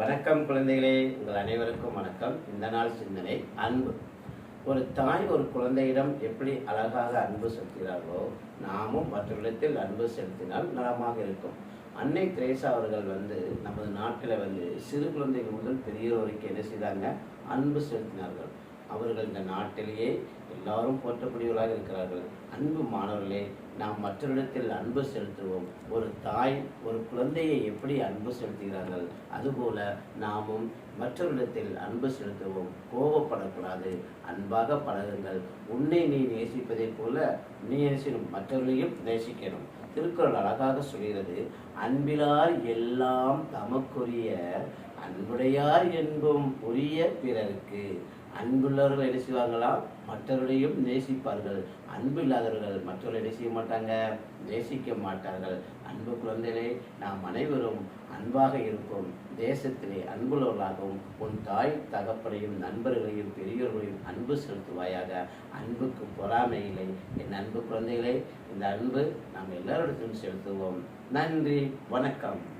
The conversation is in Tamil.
வணக்கம் குழந்தைகளே உங்கள் அனைவருக்கும் வணக்கம். இந்த நாள் சிந்தனை அன்பு. ஒரு தாய் ஒரு குழந்தையிடம் எப்படி அழகாக அன்பு செலுத்துகிறார்களோ நாமும் மற்றவரிடத்தில் அன்பு செலுத்தினால் நலமாக இருக்கும். அன்னை திரேசா அவர்கள் வந்து நமது நாட்டில் வந்து சிறு குழந்தைகள் முதல் பெரியவருக்கு என்ன செய்தாங்க? அன்பு செலுத்தினார்கள். அவர்கள் இந்த நாட்டிலேயே எல்லாரும் போற்றக்கூடியவர்களாக இருக்கிறார்கள். அன்பு மாணவர்களே நாம் மற்றவரிடத்தில் அன்பு செலுத்துவோம். ஒரு தாய் ஒரு குழந்தையை எப்படி அன்பு செலுத்துகிறார்கள்? அதுபோல நாமும் மற்றவரிடத்தில் அன்பு செலுத்துவோம். கோபப்படக்கூடாது. அன்பாக பழகுங்கள். உன்னை நீ நேசிப்பதைப் போல நீ நேசிக்கணும். மற்றவர்களையும் நேசிக்கணும். திருக்குறள் அழகாக சொல்கிறது அன்பிலார் எல்லாம் தமக்குரிய அன்புடையார் என்பும் உரிய பிறருக்கு. அன்புள்ளவர்கள் என்ன செய்வாங்களா மற்றவர்களையும் நேசிப்பார்கள். அன்பு இல்லாதவர்கள் மற்றவர்களை என்ன செய்ய மாட்டாங்க? நேசிக்க மாட்டார்கள். அன்பு குழந்தைகளே நாம் அனைவரும் அன்பாக இருப்போம் தேசத்திலே அன்புள்ளவர்களாகவும் உன் தாய் தகப்பனையும் நண்பர்களையும் பெரியோர்களையும் அன்பு செலுத்துவாயாக. அன்புக்கு பொறாமை இல்லை. என் அன்பு குழந்தைகளே இந்த அன்பு நாம் எல்லாரிடத்திலும் செலுத்துவோம். நன்றி வணக்கம்.